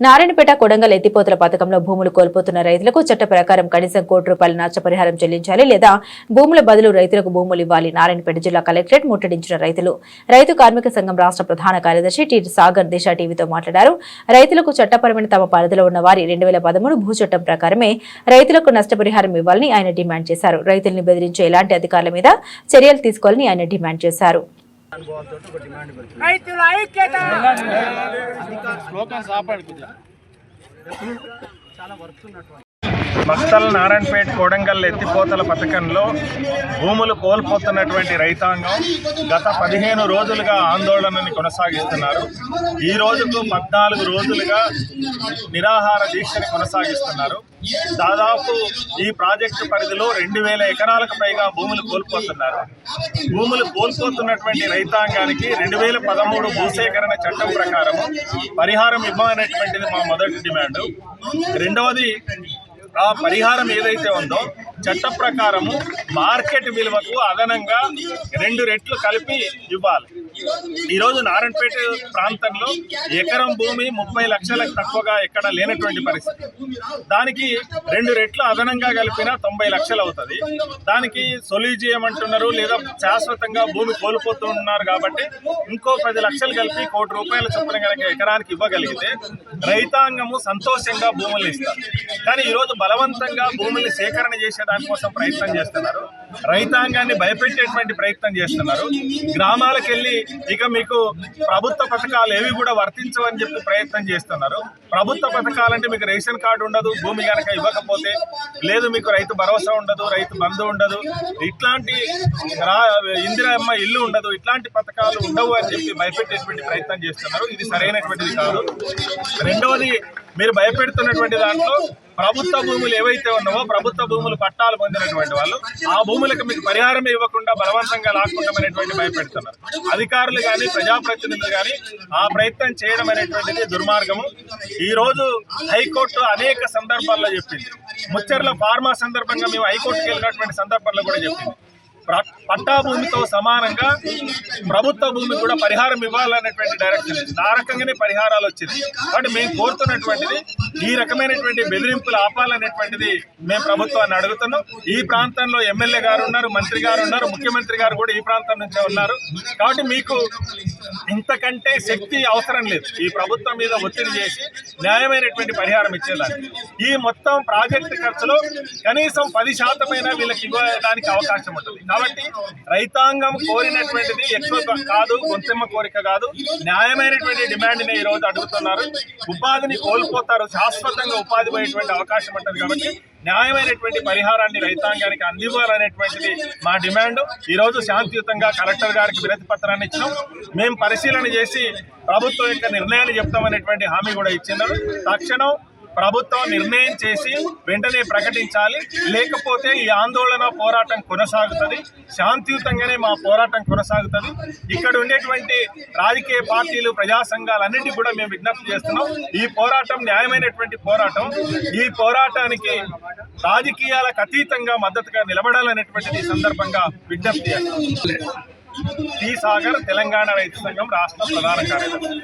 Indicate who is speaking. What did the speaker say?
Speaker 1: నారాయణపేట కొడంగల్ ఎత్తిపోతల పథకంలో భూములు కోల్పోతున్న రైతులకు చట్ట ప్రకారం కనీసం కోటి రూపాయల నష్టపరిహారం చెల్లించాలి లేదా భూముల బదులు రైతులకు భూములు ఇవ్వాలి నారాయణపేట జిల్లా కలెక్టరేట్ ముట్టడించిన రైతులు. రైతు కార్మిక సంఘం రాష్ట్ర ప్రధాన కార్యదర్శి టి సాగర్ దిశ టీవీతో మాట్లాడారు. రైతులకు చట్టపరమైన తమ పరిధిలో ఉన్న వారి రెండు వేల పదమూడు భూ చట్టం ప్రకారమే రైతులకు నష్టపరిహారం ఇవ్వాలని ఆయన డిమాండ్ చేశారు. రైతుల్ని బెదిరించే ఎలాంటి అధికారుల మీద చర్యలు తీసుకోవాలని ఆయన డిమాండ్ చేశారు.
Speaker 2: రైతుల ఐక్యత!
Speaker 3: స్లోకన్స్ ఆపండి చాలా ఉన్నట్టు మక్తల్ నారాయణపేట్ కోడంగల్ ఎత్తిపోతల పథకంలో భూములు కోల్పోతున్నటువంటి రైతాంగం గత పదిహేను రోజులుగా ఆందోళనని కొనసాగిస్తున్నారు. ఈ రోజుకు పద్నాలుగు రోజులుగా నిరాహార దీక్షని కొనసాగిస్తున్నారు. దాదాపు ఈ ప్రాజెక్టు పరిధిలో రెండు వేల ఎకరాలకు పైగా భూములు కోల్పోతున్నారు. భూములు కోల్పోతున్నటువంటి రైతాంగానికి రెండు వేల పదమూడు భూసేకరణ చట్టం ప్రకారం పరిహారం ఇవ్వనటువంటిది మా మొదటి డిమాండ్. రెండవది ఆ పరిహారం ఏదైతే ఉందో చట్ట ప్రకారము మార్కెట్ విలువకు అదనంగా రెండు రెట్లు కలిపి ఇవ్వాలి. ఈరోజు నారాయణపేట ప్రాంతంలో ఎకరం భూమి ముప్పై లక్షలకు తక్కువగా ఎక్కడ లేనటువంటి పరిస్థితి. దానికి రెండు రెట్లు అదనంగా కలిపిన తొంభై లక్షలు అవుతుంది. దానికి సొలీజియం అంటున్నారు లేదా శాశ్వతంగా భూమి కోల్పోతున్నారు కాబట్టి ఇంకో పది లక్షలు కలిపి కోటి రూపాయల చొప్పున కనుక ఎకరానికి ఇవ్వగలిగితే రైతాంగము సంతోషంగా భూములు ఇస్తారు కానీ ఈరోజు బలవంతంగా భూముల్ని సేకరణ చేసే దానికోసం ప్రయత్నం చేస్తున్నారు. రైతాంగాన్ని భయపెట్టేటువంటి ప్రయత్నం చేస్తున్నారు. గ్రామాలకు వెళ్ళి ఇక మీకు ప్రభుత్వ పథకాలు ఏవి కూడా వర్తించవని చెప్పి ప్రయత్నం చేస్తున్నారు. ప్రభుత్వ పథకాలంటే మీకు రేషన్ కార్డు ఉండదు భూమి కనుక ఇవ్వకపోతే. లేదు మీకు రైతు భరోసా ఉండదు రైతు బంధు ఉండదు. ఇట్లాంటి రా- ఇందిరమ్మ ఇల్లు ఉండదు. ఇట్లాంటి పథకాలు ఉండవు అని చెప్పి భయపెట్టేటువంటి ప్రయత్నం చేస్తున్నారు. ఇది సరైనటువంటిది కాదు. రెండవది మీరు భయపెడుతున్నటువంటి దాంట్లో ప్రభుత్వ భూములు ఏవైతే ఉన్నావో ప్రభుత్వ భూములు పట్టాలు పొందినటువంటి వాళ్ళు ఆ భూములకు మీకు పరిహారం ఇవ్వకుండా బలవంతంగా లాక్కుంటామనేటువంటి భయపెడుతున్నారు. అధికారులు కానీ ప్రజాప్రతినిధులు కానీ ఆ ప్రయత్నం చేయడం అనేటువంటిది దుర్మార్గము. ఈ రోజు హైకోర్టు అనేక సందర్భాల్లో చెప్పింది. ముచ్చర్ల ఫార్మా సందర్భంగా మేము హైకోర్టుకి వెళ్ళినటువంటి సందర్భంలో కూడా చెప్పింది. పట్టా భూమితో సమానంగా ప్రభుత్వ భూమి కూడా పరిహారం ఇవ్వాలనేటువంటి డైరెక్షన్ ఆ రకంగానే పరిహారాలు వచ్చింది. కాబట్టి మేము కోరుతున్నటువంటిది ఈ రకమైనటువంటి బెదిరింపులు ఆపాలనేటువంటిది మేము ప్రభుత్వాన్ని అడుగుతున్నాం. ఈ ప్రాంతంలో ఎమ్మెల్యే గారు ఉన్నారు మంత్రి గారు ఉన్నారు ముఖ్యమంత్రి గారు కూడా ఈ ప్రాంతం నుంచే ఉన్నారు. కాబట్టి మీకు ఇంతకంటే శక్తి అవసరం లేదు. ఈ ప్రభుత్వం మీద ఒత్తిడి చేసి న్యాయమైనటువంటి పరిహారం ఇచ్చేదానికి. ఈ మొత్తం ప్రాజెక్టు ఖర్చులో కనీసం పది శాతమైన వీళ్ళకి ఇవ్వడానికి అవకాశం ఉంటుంది. కాబట్టి రైతాంగం కోరినటువంటిది ఎక్కువ కాదు గొంతెమ్మ కోరిక కాదు. న్యాయమైనటువంటి డిమాండ్ని ఈ రోజు అడుగుతున్నారు. ఉపాధిని కోల్పోతారు శాశ్వతంగా ఉపాధి పోయేటువంటి అవకాశం ఉంటుంది కాబట్టి న్యాయమైనటువంటి పరిహారాన్ని రైతాంగానికి అందివ్వాలనేటువంటిది మా డిమాండ్. ఈ రోజు శాంతియుతంగా కలెక్టర్ గారికి వినతి పత్రాన్ని ఇచ్చినాం. మేము పరిశీలన చేసి ప్రభుత్వం యొక్క నిర్ణయాన్ని చెప్తామనేటువంటి హామీ కూడా ఇచ్చినారు. తక్షణం ప్రభుత్వం నిర్ణయం చేసి వెంటనే ప్రకటించాలి. లేకపోతే ఈ ఆందోళన పోరాటం కొనసాగుతుంది. శాంతియుతంగానే మా పోరాటం కొనసాగుతుంది. ఇక్కడ ఉండేటువంటి రాజకీయ పార్టీలు ప్రజా సంఘాలన్నింటినీ కూడా మేము విజ్ఞప్తి చేస్తున్నాం. ఈ పోరాటం న్యాయమైనటువంటి పోరాటం. ఈ పోరాటానికి రాజకీయాలకు అతీతంగా మద్దతుగా నిలబడాలనేటువంటిది సందర్భంగా విజ్ఞప్తి చేస్తున్నాం. టీ సాగర్ తెలంగాణ రైతు సంఘం రాష్ట్ర ప్రధాన కార్యదర్శి.